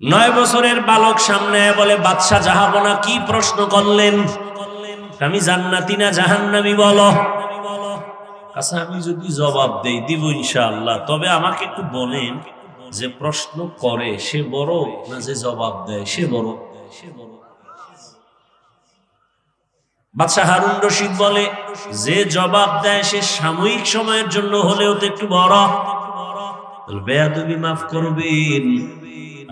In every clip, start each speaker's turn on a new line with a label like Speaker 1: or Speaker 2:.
Speaker 1: নয় বছরের বালক সামনে বলে বাদশাহ জাহাবনা, কি প্রশ্ন করলেন? আমি জান্নাতি না জাহান্নামি, বলো। আচ্ছা আমি যদি জবাব দেই, দিব ইনশাআল্লাহ। তবে আমাকে একটু বলেন যে প্রশ্ন করে, সে বড় না যে জবাব দেয়, সে বড়। সে বাদশাহ হারুন রশিদ বলে, যে জবাব দেয়, সে সাময়িক সময়ের জন্য হলেও তো একটু বড়। বেয়াদবি মাফ করবেন।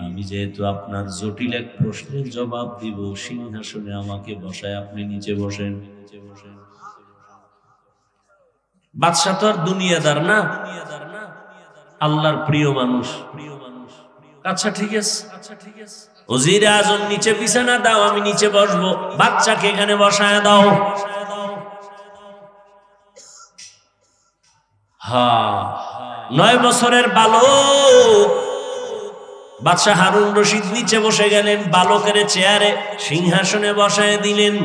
Speaker 1: আমি যেহেতু আপনার জটিল এক প্রশ্নের জবাব দিব, সিংহাসনে আমাকে বসায়, আপনি নিচে বসেন। নিচে বসেন বাদশাহ তো আর দুনিয়াদার না। আল্লাহর প্রিয় মানুষ। প্রিয় মানুষ আচ্ছা ঠিক আছে। আচ্ছা ঠিক আছে ওজির আজম নিচে বিছানা দাও, আমি নিচে বসবো। বাচ্চাকে এখানে বসায় দাও। হা, নয় বছরের বালক। বাদশাহ হারুন রশিদ নিচে বসে গেলেন, বালকের চেয়ারে সিংহাসনে বসায় দিলেন।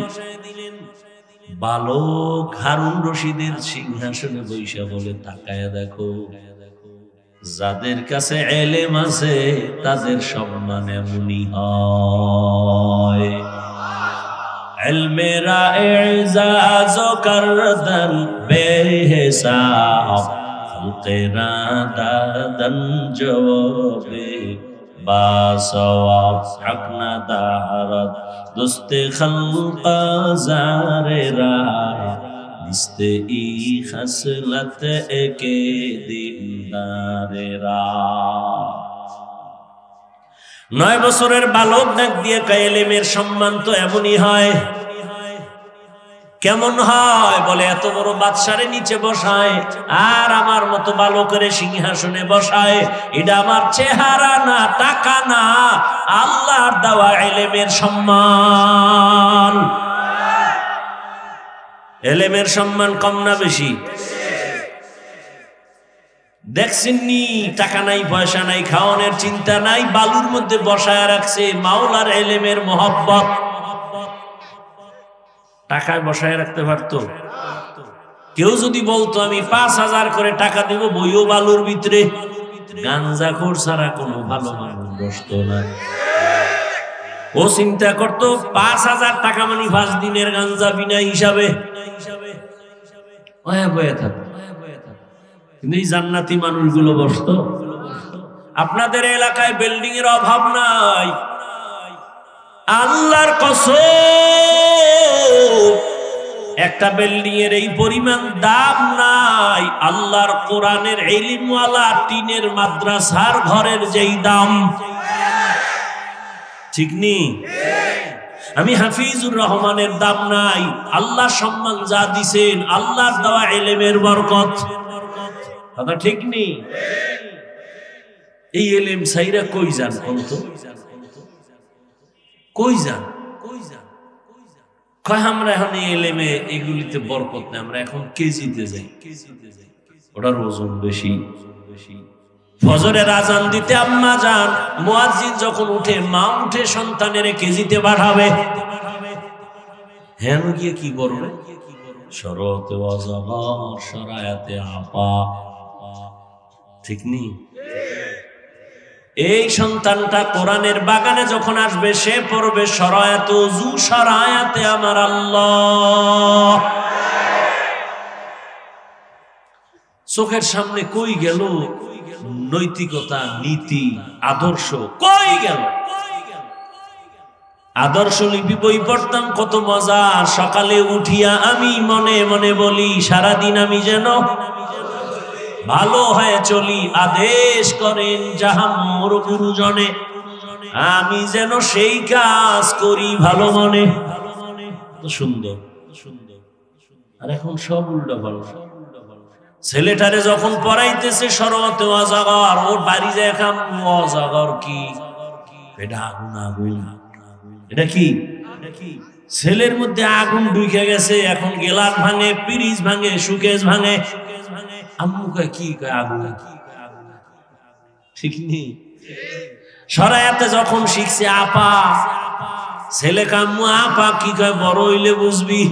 Speaker 1: বালক হারুন রশিদের সিংহাসনে বৈশা বলে তাকায় দেখো, যাদের কাছে এলেম আছে, তাদের সম্মান এমনই হয়। এলমেরা با سواب حق ندارد دوست خلق زار را نیست ای خسلت اک دیندار را নয় বছরের বালক ডাক দিয়ে কায়েলেমের সম্মান তো এমনই হয় কেমন হয়? বলে, এত বড় বাদশারে নিচে বসায়, আর আমার মতো ভালো করে সিংহাসনে বসায়। এটা আমার চেহারা না, টাকা না, আল্লাহর দেওয়া এলেমের সম্মান। এলেমের সম্মান কম না বেশি? দেখছেননি, টাকা নাই, পয়সা নাই, খাওয়ানোর চিন্তা নাই, বালুর মধ্যে বসায় রাখছে মাওলার এলেমের মোহব্বত। টাকায় বসায় রাখতে পারতো? কেউ যদি বলতো, আমি পাঁচ হাজার করে টাকা দেব বইও বালুর ভিতরে। গাঞ্জা খোর ছাড়া কোনো ভালো মানুষ বসতো না। ও চিন্তা করতো, পাঁচ হাজার টাকা মানে পাঁচ দিনের গাঞ্জা বিনা হিসাবে। কিন্তু এই জান্নাতি মানুষগুলো বসত। আপনাদের এলাকায় বিল্ডিং এর অভাব নাই। আল্লাহর কসম। একটা বিল্ডিং এর এই পরিমাণ দাম নাই। আল্লাহর কোরআনের এলিমওয়ালা টিনের মাদ্রাসার ঘরের যেই দাম। ঠিক নি? আমি হাফিজুর রহমানের দাম নাই। আল্লাহ সম্মান যা দিছেন, আল্লাহর দেওয়া এলেমের বরকত। কথা ঠিক নেই এই এলেম সাইরা কই যান কই যান? কই যান? আমরা এখন এলেমে এগুলিতে বরকত নেই, আমরা এখন কেজিতে যাই। কেজিতে যাই ওটার ওজন বেশি। বেশি ফজরের আজান দিতে আম্মা যান, মুয়াজ্জিন যখন উঠে, মা উঠে সন্তানের কেজিতে বাড়াবে হ্যাঁ গিয়ে কি করবে? শরতে অজগর সরায়াতে আপা। ঠিক নেই? এই সন্তানটা কোরআনের বাগানে যখন আসবে, সে পড়বে সরায়াত জু সরায়াতে আমার আল্লাহ। চোখের সামনে কই গেল? নৈতিকতা, নীতি, আদর্শ কই গেল? আদর্শ লিপি বই পড়তাম, কত মজা। সকালে উঠিয়া আমি মনে মনে বলি, সারাদিন আমি যেন ভালো হয়ে চলি, আদেশ করেন যাহা মোর গুরুজনে। আমি যেন সেই কাজ করি ভালো মনে। সুন্দর। আর এখন সব উল্টা ভালো ছেলেটারে যখন পড়াইতেছে শরৎ অজাগর ওর বাড়ি যায় অজাগর কি? এটা আগুন আগুন। এটা কি? ছেলের মধ্যে আগুন ঢুকে গেছে, এখন গেলার ভাঙে পিরিজ ভাঙে, সুকেশ ভাঙে। আম্মু কি কয় আগুন শিখিনি সরায়াতে যখন শিখছে আপা, ছেলে কাম্মু, আপা কি কয়, বড় হইলে বুঝবি?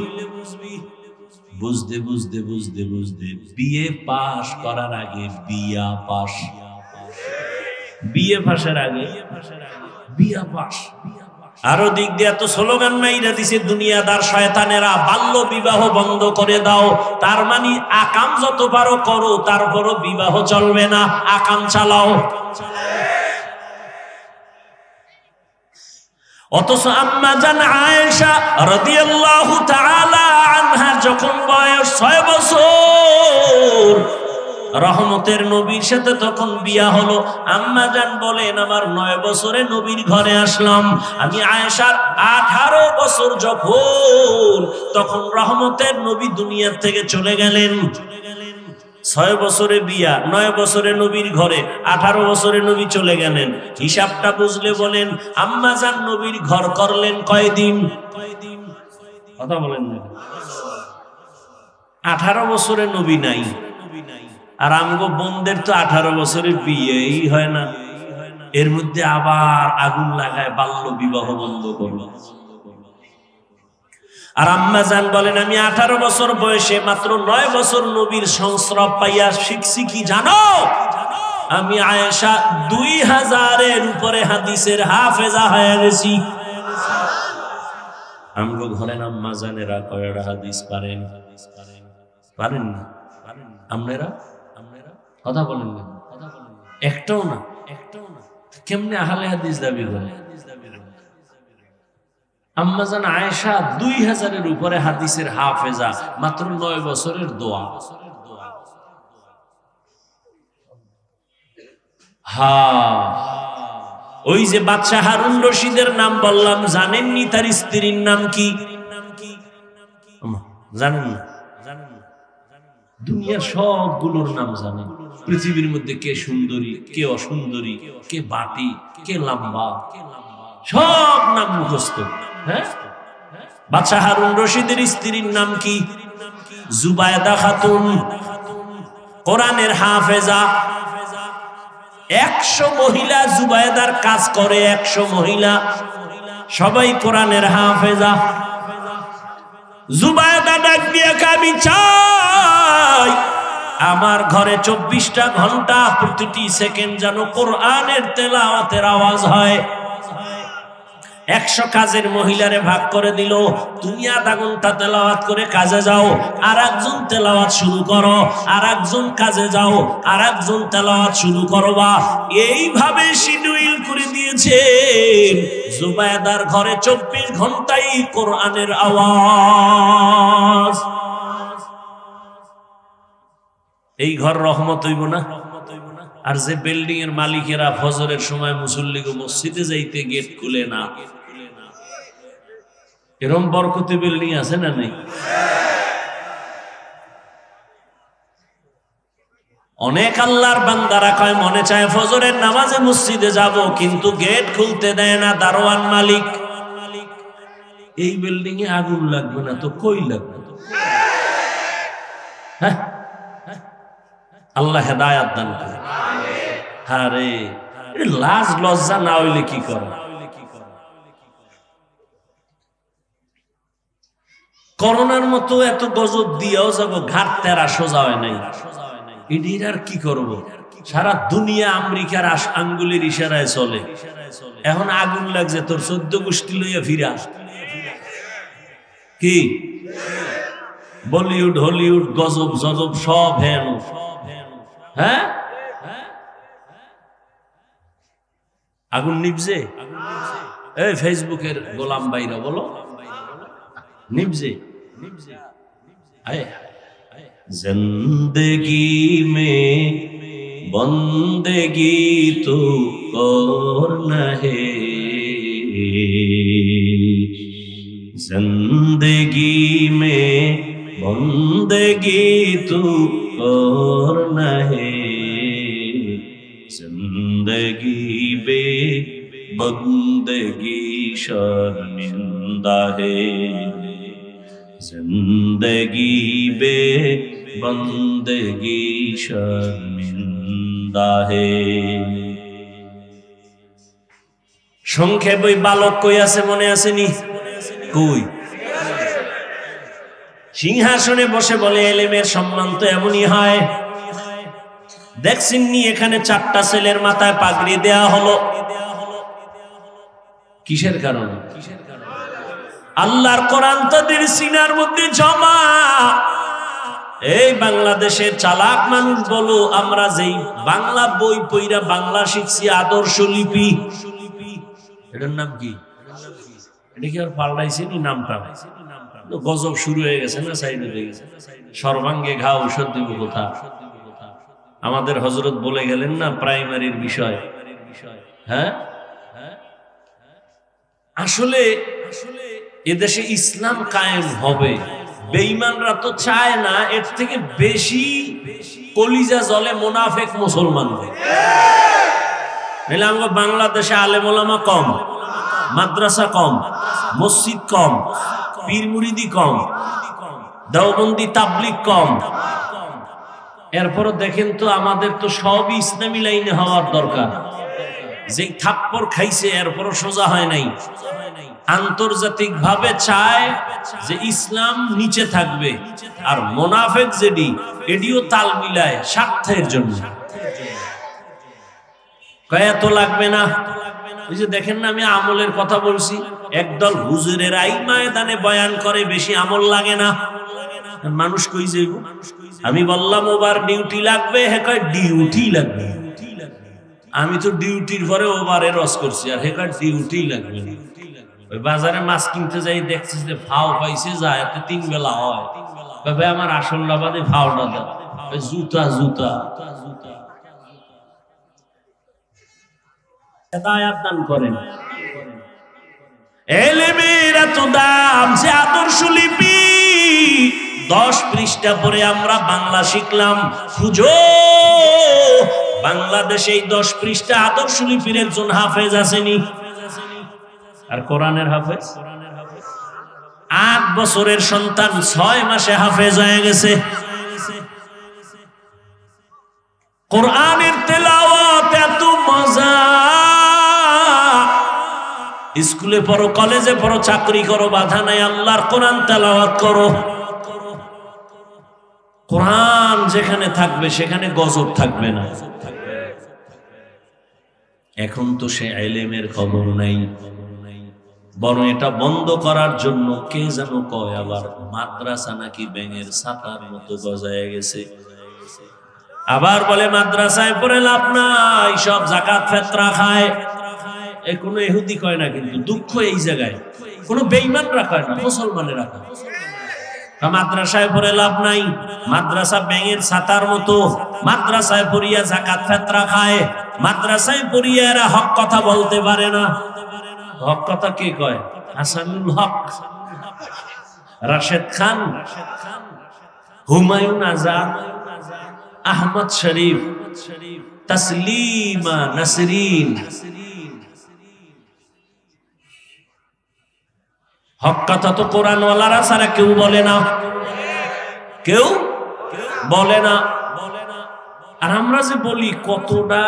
Speaker 1: বুঝতে বুঝতে বুঝতে বুঝতে, বিয়ে পাশ করার আগে বিয়া পাশ। বিয়ে পাশের আগে বিয়া পাস আরও দিক দিয়ে এত স্লোগান মাইরা দিছে দুনিয়াদার শয়তানেরা, বাল্য বিবাহ বন্ধ করে দাও। তার মানে আকাম যত পারো করো, তারপরও বিবাহ চলবে না। আকাম চালাও। অথচ আম্মা জান আয়েশা রাদিয়াল্লাহু তাআলা আনহা যখন বয়স ছয় বছর রহমতের নবীর সাথে তখন বিয়া হলো। আম্মা জান বলেন, আমার নয় বছরে নবীর ঘরে আসলাম। আমি আয়েশার আঠারো বছর যখন, তখন রহমতের নবী দুনিয়ার থেকে চলে গেলেন। ছয় বছরে বিয়া, নয় বছরে নবীর ঘরে, আঠারো বছরে নবী চলে গেলেন। হিসাবটা বুঝলে বলেন, আম্মা জান নবীর ঘর করলেন কয়দিন? কথা বলেন আঠারো বছরে নবী নাই। আর আমগো বোনদের তো আঠারো বছরের বিয়েই হয় না। এর মধ্যে আবার আগুন লাগায় বাল্য বিবাহ বন্ধ করল। আর আম্মা জান বলেন, আমি আঠারো বছর বয়সে মাত্র নয় বছর নবীর সংস্রব পাইয়া শিখছি কি জানো? আমি আয়েশা দুই হাজারের উপরে হাদিসের হাফেজা হয়ে গেছি। আমগো ঘরে আম্মা জানেরা কয়টা হাদিস পারেন? পারেন না। পারেন আপনারা? কথা বলেন না। একটাও না। একটাও না কেমনে আহলে হাদিস দাবি করে? আম্মাজান আয়েশা দুই হাজারের উপরে হাদিসের হাফেজা, মাত্র নয় বছরের দোয়া। হা। ওই যে বাচ্চা হারুন রশিদের নাম বললাম, জানেননি তার স্ত্রীর নাম কি? জানেন না। দুনিয়ার সবগুলোর নাম জানেন। পৃথিবীর মধ্যে কে সুন্দরী, কে অসুন্দরী, কে বাটি, কে লম্বা, সব নাম মুখস্থ। হ্যাঁ? বাচ্চা হারুন রশিদের স্ত্রীর নাম কি? জুবায়দা খাতুন। কোরআনের হাফেজা। একশো মহিলা জুবায়দার কাজ করে, একশো মহিলা। সবাই কোরআনের হাফেজা। জুবায়দা ডাক দিয়ে আমি চাই। আমার ঘরে চব্বিশটা ঘণ্টা প্রতিটি সেকেন্ড যেন কোরআনের তেলাওয়াতের আওয়াজ হয়। একশো কাজের মহিলারে ভাগ করে দিল, তুমি আধা ঘণ্টা তেলাওয়াত করে কাজে যাও আর একজন তেলাওয়াত শুরু করো আর একজন কাজে যাও আর একজন তেলাওয়াত শুরু করবা এইভাবে শিডিউল করে দিয়েছে জুবায়দার ঘরে চব্বিশ ঘন্টাই কোরআনের আওয়াজ। এই ঘর রহমত হইব না? আর যে বিল্ডিং এর মালিকেরা ফজরের সময় মুসল্লিকে মসজিদে যাইতে গেট খুলে না? এরম বরকতি বিল্ডিং আছে না নেই? অনেক আল্লাহর বান্দারা কয়, মনে চায় ফজরের নামাজে মসজিদে যাব, কিন্তু গেট খুলতে দেয় না দারোয়ান মালিক। এই বিল্ডিং এ আগুন লাগবে না তো কই লাগবে? হ্যাঁ? আল্লাহ হেদায়াত দান করে। হ্যাঁ রে লাজ লজ্জা না হইলে কি করে? করোনার মতো এত গজব দিয়েও যাব, ঘাট তেরা সোজা হয় নাই। এটির আর কি করব? সারা দুনিয়া আমেরিকার আঙ্গুলের ইশারায় চলে। এখন আগুন লাগছে, তোর চোদ্দ গোষ্ঠী লইয়া ফিরা। কি? বলিউড, হলিউড, গজব, জজব, সব হেন। হ্যাঁ আগুন নিবজে এই ফেসবুকের গোলাম বাইরা বলো নিবজে আয় जिंदगी में बंदगी तो और नहे जिंदगी में बंदगी तो और नहे بندگی شرمندہ ہے زندگی بے بندگی শর্মিন্দা হে সংক্ষেপ ওই বালক কই আছে মনে আসেনি? কই? সিংহাসনে বসে বলে, এলেমের সম্মান তো এমনই হয়। দেখছেন নি এখানে চারটা ছেলের মাথায় পাগড়ি দেয়া হলো? কিসের কারণে? আল্লাহর কোরআন তাদের সিনার মধ্যে জমা। এই বাংলাদেশের চালাক মানুষ বলো, আমরা যেই বাংলা বই পইরা বাংলা শিখছি, আদর্শ লিপি। এটার নাম কি? এটা কি আর পাল্টাইছে নি নামটা গজব শুরু হয়ে গেছে না, সাইডে হয়ে গেছে? সর্বাঙ্গে ঘা ঔষধ দিব কোথা? আমাদের হজরত বলে গেলেন না প্রাইমারির বিষয়। হ্যাঁ হ্যাঁ? আসলে এদেশে ইসলাম কায়েম হবে। বেঈমানরা তো চায় না, এর থেকে বেশি কলিজা জলে মোনাফেক মুসলমান। নাহলে আমরা বাংলাদেশে আলেমোলামা কম, মাদ্রাসা কম, মসজিদ কম, পীর মুরিদি কম, দেওবন্দি তাবলিক কম। এরপরও দেখেন তো আমাদের তো সবই ইসলামী লাইনে হওয়ার দরকার। যে থাপ্পর খাইছে, এরপরও সোজা হয় নাই। আন্তর্জাতিক ভাবে চায় যে ইসলাম নিচে থাকবে। আর মোনাফেক যেডি, এডিও তাল মিলায় স্বার্থের জন্য। এত লাগবে না? ওই যে দেখেন না, আমি আমলের কথা বলছি। একদল হুজুরের আই ময়দানে বয়ান করে, বেশি আমল লাগে না। মানুষ কই যাইব? আমি বললাম, ওবার ডিউটি লাগবে? হ্যাঁ কয়, ডিউটি লাগবে। আমি তো ডিউটির পরে ওভারে রস করছি, আর হে কয় ডিউটি লাগবে ওই বাজারে মাছ কিনতে যাই দেখছি যে ফাও পাইছে যায় তিন বেলা হয়। ভাই আমার আসল লাভাদে ফাওটা ওই জুতা জুতা। দান করেন। এলেমের এত দাম যে আদর্শ লিপি। দশ পৃষ্ঠা পরে আমরা বাংলা শিখলাম। খুঁজো বাংলাদেশে এই দশ পৃষ্ঠা আদর্শ লিপির একজন হাফেজ আসেনি আর কোরআনের হাফেজ? আট বছরের সন্তান ছয় মাসে হাফেজ হয়ে গেছে। কোরআনের তেলাওয়াত এত মজা। স্কুলে পড়ো, কলেজে পড়ো, চাকরি করো, বাধা নাই, আল্লাহর কোরআন তেলাওয়াত করো। কোরআন যেখানে থাকবে, সেখানে গজব থাকবে না। এখন তো সে এলেমের খবর নাই। বরং এটা বন্ধ করার জন্য কে যেন কয়, আবার মাদ্রাসা নাকি ব্যাঙের ছাতার মতো গজায় গেছে। আবার বলে, মাদ্রাসায় পড়ে লাভ নাই, সব জাকাত ফেতরা খায়। এ কোনো এহুদি কয় না কিন্তু, দুঃখ এই জায়গায়। কোনো বেইমান কয় না, মুসলমানেরা তা মাদ্রাসায় পড়ে লাভ নাই। মাদ্রাসা ব্যাঙের ছাতার মতো। মাদ্রাসায় পড়িয়া জাকাত ফেতরা খায়। মাদ্রাসায় পড়িয়া এরা হক কথা বলতে পারে না। হক কথা কে কয়? হাসানুল হক। রাশেদ খান। হুমায়ুন আজাদ। আহমদ শরীফ। তসলিমা নাসরিন। হক কথা তো কোরআনওয়ালারা ছাড়া কেউ বলে না। কেউ বলে না। আর আমরা যে বলি, কতটা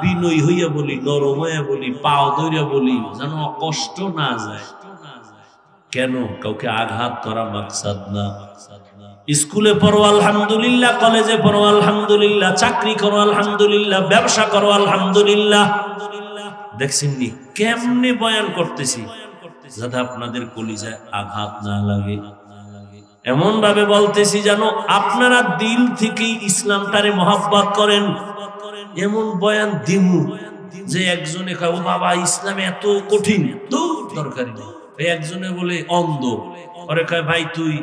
Speaker 1: বিনয় হইয়া বলি, নরম হইয়া বলি, পাও ধরিয়া বলি, যেন কষ্ট না যায়। কেন? কাউকে আঘাত করা মাকসাদ না। স্কুলে পড়ো, আলহামদুলিল্লাহ। কলেজে পড়ো, আলহামদুলিল্লাহ। চাকরি করো, আলহামদুলিল্লাহ। ব্যবসা করো, আলহামদুলিল্লাহ। দেখছেন নি কেমনে বয়ান করতেছি? যাতে আপনাদের কলিজায় আঘাত না লাগে। এমন ভাবে বলতেছি যেন আপনারা দিল থেকেই ইসলামটারে মহাব্বত করেন। এমন বয়ান দিমু যে একজনে ও বাবা, ইসলামে এত কঠিন দরকারি নেই একজনে বলে, অন্ধ। ওরে কয়, ভাই, তুই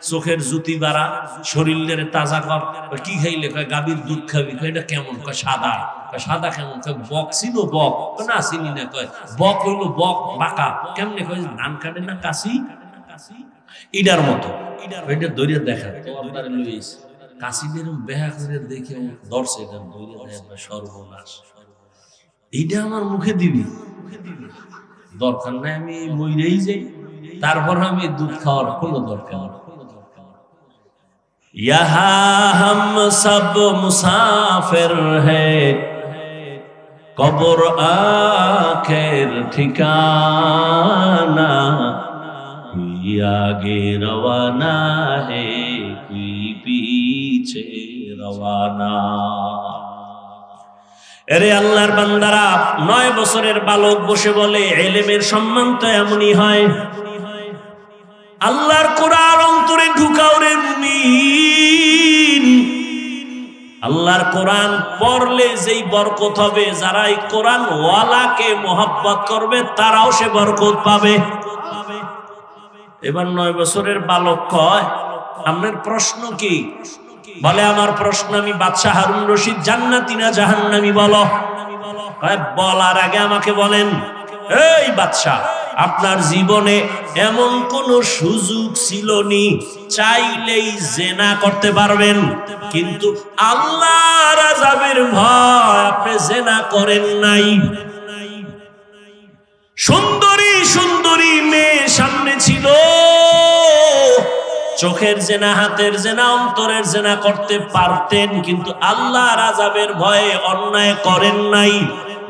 Speaker 1: চোখের জুতি বাড়া শরীরের তাজা কর। কি খাইলে? কয়, গাভীর দুধ খাবি। কয়, এটা কেমন? কয়, সাদা। সাদা কেমন? কয়, বক ছিল বক? না, চিনি না। কয়, বক হইল বক, বাঁকা। কেমনে কয়, ধান কাটে না কাশি? ইডার মতো। এটা দরিয়া দেখা। তো কাশিদের বেহা করে দেখে দর্শে এটা দরিয়া দেখা সর্বনাশ। এইটা আমার মুখে দিবি। দরকার নাই আমি মইরেই যাই। তারপর আমি দুধ খাওয়ার কোনো দরকার یہاں ہم سب আখের ঠিকানা আগে آخر হে পিছে آگے এরে আল্লাহর বান্দারা, নয় বছরের বালক বসে বলে, এলেমের সম্মান তো এমনই হয়। আল্লাহর কোরআন অন্তরে ঢুকাও রে মুমিন। আল্লাহর কোরআন পড়লে যেই বরকত হবে যারা এই কোরআন ওয়ালাকে মোহাব্বত করবে, তারাও সে বরকত পাবে। এবার নয় বছরের বালক কয়, আপনার প্রশ্ন কি? বলে, আমার প্রশ্ন আমি বাদশাহ হারুন রশিদ, জান্নাতি না জাহান্নামি বলো? বলার আগে আমাকে বলেন, এই বাদশাহ আপনার জীবনে এমন কোন সুযোগ ছিল নি চাইলেই জেনা করতে পারবেন, কিন্তু আল্লাহ রাজাবের ভয় আপনি জেনা করেন নাই। সুন্দরী সুন্দরী মেয়ে সামনে ছিল। চোখের জেনা, হাতের জেনা, অন্তরের জেনা করতে পারতেন, কিন্তু আল্লাহ রাজাবের ভয়ে অন্যায় করেন নাই।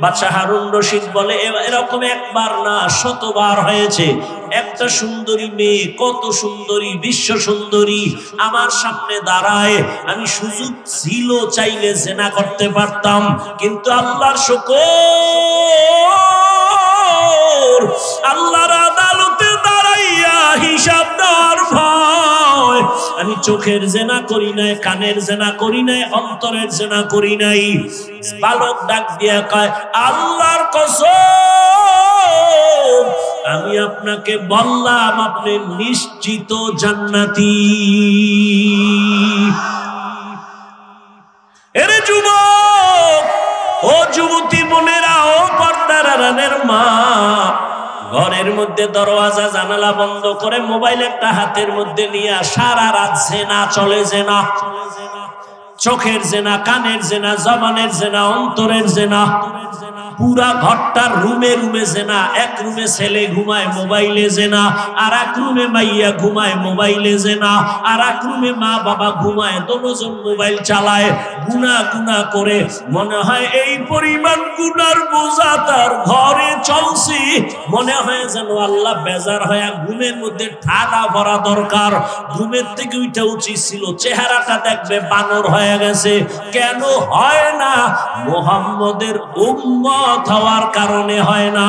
Speaker 1: বাদশাহ হারুন রশিদ বলে এরকম একবার না, শতবার হয়েছে। একটা সুন্দরী মেয়ে, কত সুন্দরী, বিশ্ব সুন্দরী, আমার সামনে দাঁড়ায়। আমি সুযোগ ছিল চাইলে জেনা করতে পারতাম, কিন্তু আল্লাহর শকর, আল্লাহর আদালতে দাঁড়াইয়া হিসাব আমি চোখের জেনা করি নাই, কানের জেনা করি নাই, অন্তরের জেনা করি নাই। বালক ডাক দিয়া কয়, আল্লাহর কসম, আমি আপনাকে বললাম, আপনি নিশ্চিত জান্নাতি। এরে যুবক, ও যুবতী বোনেরা, ও পর্দার রানের মা ঘরের মধ্যে দরওয়াজা জানালা বন্ধ করে মোবাইল একটা হাতের মধ্যে নিয়ে সারা রাত জেনা চলে জেনা। চোখের জেনা, কানের জেনা, জবানের জেনা, অন্তরের জেনা। পুরা ঘরটার রুমে রুমে জেনা। এক রুমে ছেলে ঘুমায় মোবাইলে জেনা আর এক রুমে মাইয়া ঘুমায় মোবাইলে জেনা আর এক রুমে মা বাবা ঘুমায় দোনোজন মোবাইল চালায় গুনা গুনা করে। মনে হয় এই পরিমাণ গুনার বোঝা তার ঘরে চলছি। মনে হয় যেন আল্লাহ বেজার হয়ে ঘুমের মধ্যে ঠাডা ভরা দরকার। ঘুমের থেকে উঠা উচিত ছিল, চেহারাটা দেখবে বানর হয়ে গেছে। কেন হয় না? মোহাম্মদের উম্মত হওয়ার কারণে হয় না।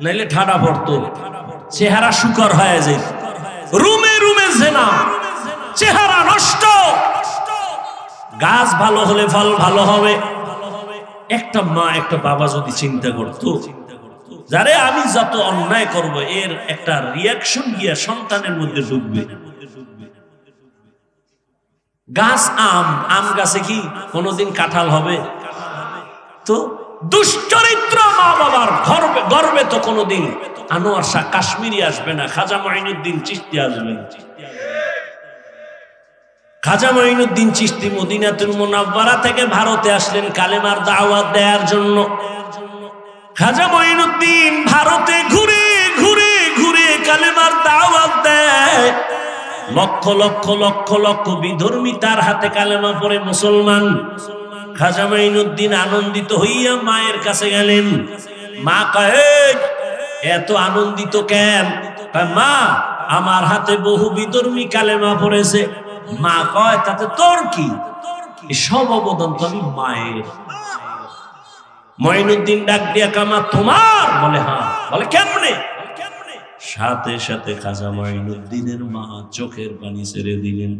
Speaker 1: নাইলে ঠাডা পড়তো। চেহারা শুকর হয়ে যেত। রুমে রুমে জেনা। চেহারা নষ্ট। গাছ ভালো হলে ফল ভালো হবে। একটা মা, একটা বাবা যদি চিন্তা করতো, যারে আমি যত অন্যায় করব, এর একটা রিয়াকশন গিয়া সন্তানের মধ্যে ঢুকবে। গাছ আম আম গাছে কি কোনোদিন কাঁঠাল হবে? তো দুশ্চরিত্র মা বাবার গর্বে গর্বে তো কোনোদিন আনোয়ার শাহ কাশ্মীরি আসবে না, খাজা মাইনুদ্দিন চিস্তি আসবে। খাজা মাইনুদ্দিন চিস্তি মদিনাতুল মুনাব্বারা থেকে ভারতে আসলেন কালেমার দাওয়াত দেওয়ার জন্য। খাজা মঈনুদ্দিন ভারতে ঘুরে ঘুরে ঘুরে কালেমার দাওয়াত দেয়। লক্ষ লক্ষ লক্ষ লক্ষ বিধর্মী তার হাতে কালেমা পড়ে মুসলমান। খাজা মঈনুদ্দিন আনন্দিত হইয়া মায়ের কাছে গেলেন। মা কয়ে এত আনন্দিত কেন? মা, আমার হাতে বহু বিধর্মী কালেমা পড়েছে। মা কয়, তাতে তোর কি? সব অবদান তো আমি মায়ের। মঈনুদ্দিন ডাক দিয়া কামা তোমার? বলে হ্যাঁ। বলে, কেমনে? সাথে সাথে খাজা মঈনুদ্দিনের মা চোখের পানি ছেড়ে দিলেন।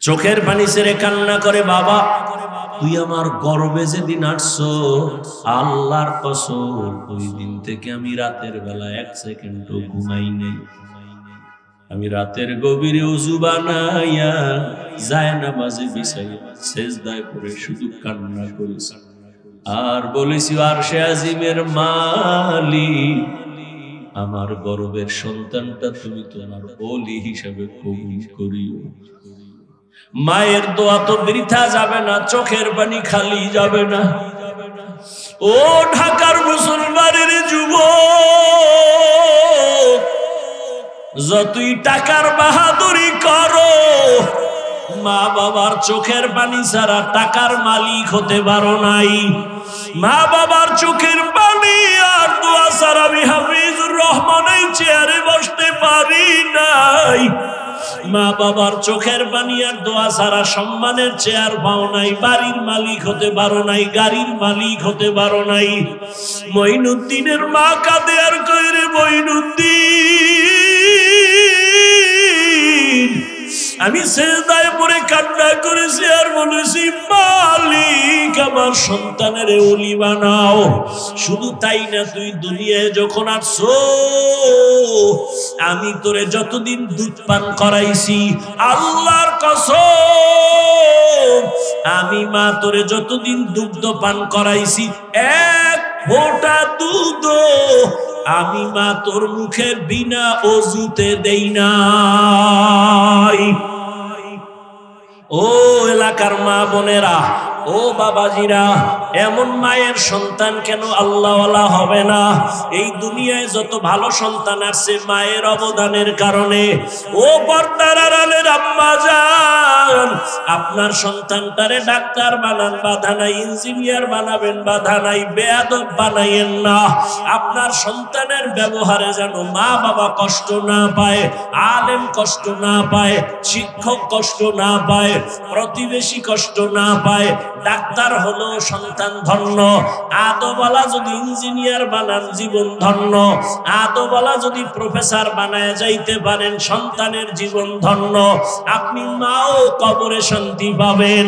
Speaker 1: চোখের পানি ছেড়ে কান্না করে, বাবা, তুই আমার গর্বে যেদিন আসছো, আল্লাহর কসম, ওই দিন থেকে আমি রাতের বেলা এক সেকেন্ডও ঘুমাই নাই। আমি রাতের গভীরে উজু বানাইয়া যায় না বাজে বিছাইয়া শেষদায় করে শুধু কান্না করেছি। আর বলেছি, আর সে আজিমের মালি আমার গর্বের সন্তানটা তুমি তোমার বলি হিসাবে কবুল করিও। মায়ের দোয়া তো বৃথা যাবে না, চোখের পানি খালি যাবে না। ও ঢাকার মুসলমানের যুবক, যতই টাকার বাহাদুরি করো মা বাবার চোখের পানি ছাড়া টাকার মালিক হতে পারো নাই। মা বাবার চোখের পানি দোয়া আমি হাফিজুর রহমানের চেয়ারে বসতে পারি নাই। মা বাবার চোখের পানি আর দোয়া ছাড়া সম্মানের চেয়ার পাও নাই, বাড়ির মালিক হতে পারো নাই, গাড়ির মালিক হতে পারো নাই। মইনুদ্দিনের মা কাঁদে আর কইরে মইনুদ্দিন আমি সেজদায় পড়ে কান্না করেছি আর বলেছি, মালিক, আমার সন্তানের ওলি বানাও। শুধু তাই না, তুই দুনিয়ায় যখন আসছো, আমি তোরে যতদিন দুধ পান করাইছি, আল্লাহর কসম, আমি মা তোরে যতদিন দুগ্ধ পান করাইছি, এক ফোঁটা দুধ আমি মা তোর মুখের বিনা অজুতে দেই নাই। ও এলাকার মা বোনেরা ও বাবাজিরা এমন মায়ের সন্তান কেন আল্লাহওয়ালা হবে না? এই দুনিয়ায় যত ভালো সন্তান আসছে মায়ের অবদানের কারণে। ও পর্দার আপনার সন্তানটারে ডাক্তার বানান, বাধা নাই, ইঞ্জিনিয়ার বানাবেন, বাধা নাই, বেয়াদব বানাইয়েন না। আপনার সন্তানের ব্যবহারে যেন মা বাবা কষ্ট না পায়, আলেম কষ্ট না পায়, শিক্ষক কষ্ট না পায়, প্রতিবেশী কষ্ট না পায়, ডাক্তার হলো সন্তান ধন্য। আদোবালা যদি ইঞ্জিনিয়ার বানান, জীবন ধন্য। আদোবালা যদি প্রফেসর বানায় যাইতে পারেন, সন্তানের জীবন ধন্য। আপনি মাও কবরে শান্তি পাবেন।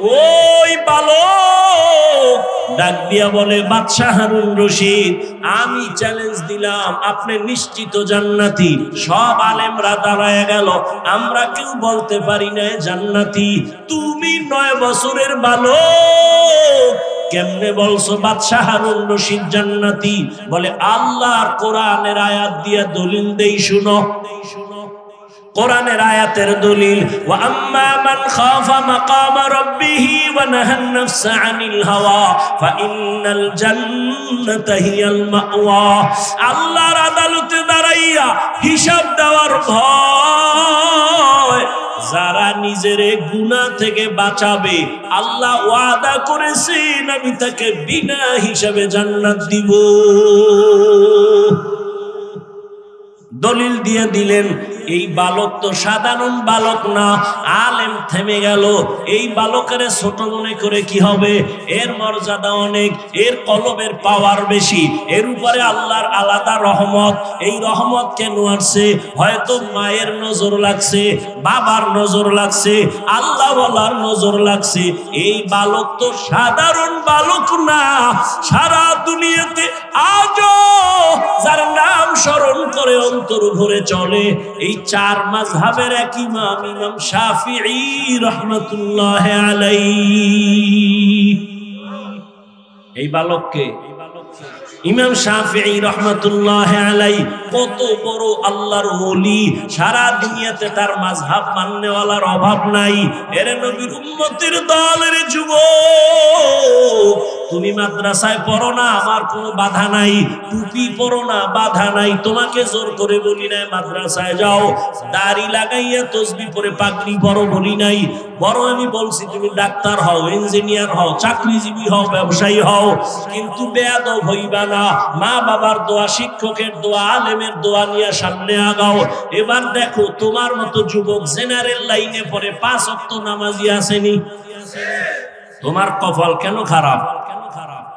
Speaker 1: ওই বালক ডাক দিয়া বলে, বাদশাহ হারুন রশিদ, আমি চ্যালেঞ্জ দিলাম, আপনি নিশ্চিত জান্নাতি। সব আলেমরা দাঁড়ায় গেল, আমরা কেউ বলতে পারি না জান্নাতি। তুমি নয় বছরের বালক। কেমনে বলছো? বাদশাহ হারুন রশিদ জান্নাতি। বলে, আল্লাহর কোরআনের আয়াত দিয়া দলিল দেই শুনো। কোরআনের আয়াতের দলিল, ওয়া আম্মা মান খাফা রাব্বিহি ওয়া নাফসা আনিল হাওয়া, ফা ইন্নাল জান্নাতা হিয়াল মাওয়া। আল্লাহর আদালতে দাঁড়াইয়া হিসাব দেওয়ার ভয়। যারা নিজেরে গুণা থেকে বাঁচাবে আল্লাহ ওয়াদা করেছেন আমি তাকে বিনা হিসাবে জান্নাত দিব। দলিল দিয়ে দিলেন, এই বালক তো সাধারণ বালক না, আলেম থেমে গেল। এই বালকের ছোট মনে করে কি হবে? এর মর্যাদা অনেক, এর কলবের পাওয়ার বেশি, এর উপরে আল্লাহর আলাদা রহমত। এই রহমত কেন আসছে? হয়তো মায়ের নজর লাগছে, বাবার নজর লাগছে আল্লাহ বলার নজর লাগছে। এই বালক তো সাধারণ বালক না, সারা দুনিয়াতে আজও যার নাম স্মরণ করে অন্তর ভরে চলে। এই চার মাঝহাবের এক ইমাম ইমাম শাফিঈ রহমাতুল্লাহ আলাইহি। এই বালককে ইমাম শাফিঈ রহমাতুল্লাহ আলাই কত বড় আল্লাহর ওলি। সারা দুনিয়াতে তার মাযহাব মাননেওয়ালার অভাব নাই। এর নবীর উম্মতের দলের যুবক। তুমি মাদ্রাসায় পড়ো না, আমার কোনো বাধা নাই। টুপি পড়ো না, বাধা নাই। তোমাকে জোর করে বলি নাই, মাদ্রাসায় যাও। দাড়ি লাগাইয়া তসবি পরে পাগড়ি পরো বলি নাই। বড় আমি বলছি, তুমি ডাক্তার হও, ইঞ্জিনিয়ার হও, চাকরিজীবী হও, ব্যবসায়ী হও। কিন্তু বেয়াদব হইবা না মা বাবার দোয়া, শিক্ষকের দোয়া, আলেমের দোয়া নিয়ে সামনে আগাও। এবার দেখো, তোমার মতো যুবক জেনারেল লাইনে পরে পাঁচ অক্ত নামাজি আসেনি। তোমার কপাল কেন খারাপ?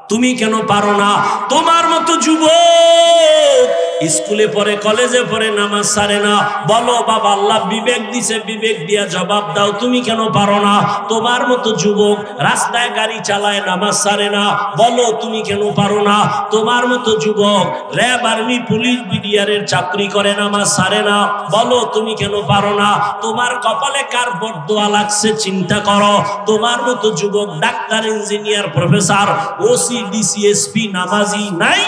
Speaker 1: তুমি কেন পারো না? তোমার মতো যুবক স্কুলে পড়ে, কলেজে পড়ে নামাজ সারে না। বলো, বাবা, আল্লাহ বিবেক দিছে, বিবেক দিয়া জবাব দাও। তুমি কেন পারো না? তোমার মতো যুবক রাস্তায় গাড়ি চালায়, নামাজ সারে না। বলো, তুমি কেন পারো না? তোমার মতো যুবক র্যাব আর্মি, পুলিশ বিডিআরের চাকরি করে, নামাজ সারে না। বলো, তুমি কেন পারো না? তোমার কপালে কার বদোয়া লাগছে, চিন্তা করো। তোমার মতো যুবক doctor, engineer, professor, OC DC SP নামাজি নাই।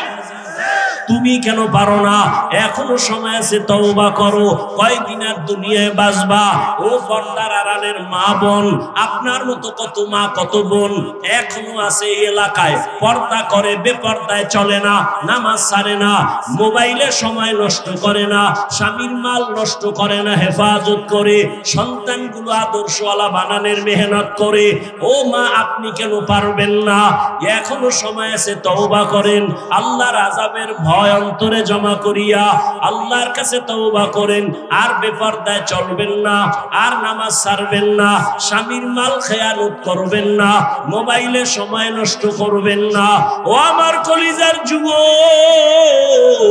Speaker 1: তুমি কেন পারো না? এখনও সময় আছে, তওবা করো। কয়দিন আর দুনিয়ায় বাঁচবা? ও পর্দার আড়ালের মা বোন, আপনার মতো কত মা, কত বোন এখনও আছে এই এলাকায়। পর্দা করে, বেপর্দায় চলে না, নামাজ ছাড়ে না, মোবাইলে সময় নষ্ট করে না, স্বামীর মাল নষ্ট করে না, হেফাজত করে, সন্তানগুলো আদর্শওয়ালা বানানের মেহনত করে। ও মা, আপনি কেন পারবেন না? এখনও সময় আছে, তওবা করেন। আল্লাহর আজাবের ভয় হয়, অন্তরে জমা করিয়া আল্লাহর কাছে তওবা করেন। আর বেপরদায় চলবেন না, আর নামাজ ছাড়বেন না, স্বামীর মাল খেয়ানত করবেন না, মোবাইলে সময় নষ্ট করবেন না। ও আমার কলিজার যুবক,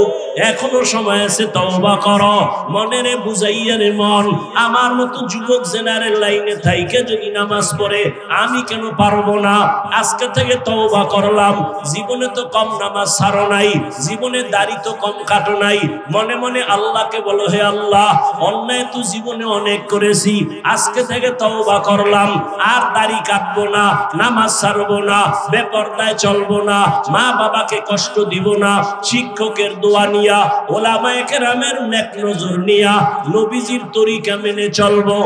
Speaker 1: এখনও সময় আছে, তওবা করো। মনেরে বুঝাইয়া রে মন, আমার মতো যুবক জেনারেল লাইনে থাইকে যদি নামাজ পড়ে, আমি কেন পারব না? আজকে থেকে তওবা করলাম, জীবনে তো কম নামাজ ছাড়ো নাই, জীবনে দাড়ি তো কম কাটো নাই। মনে মনে আল্লাহকে বলো, হে আল্লাহ, অন্যায় তো জীবনে অনেক করেছি, আজকে থেকে তওবা করলাম, আর দাড়ি কাটবো না, নামাজ ছাড়বো না, বেপরদায় চলবো না, মা বাবাকে কষ্ট দিব না, শিক্ষকের দোয়া নিয়া, ওলামায়ে কেরামের নেক নজর নিয়া, নবীজির তরিকা মেনে চলবো।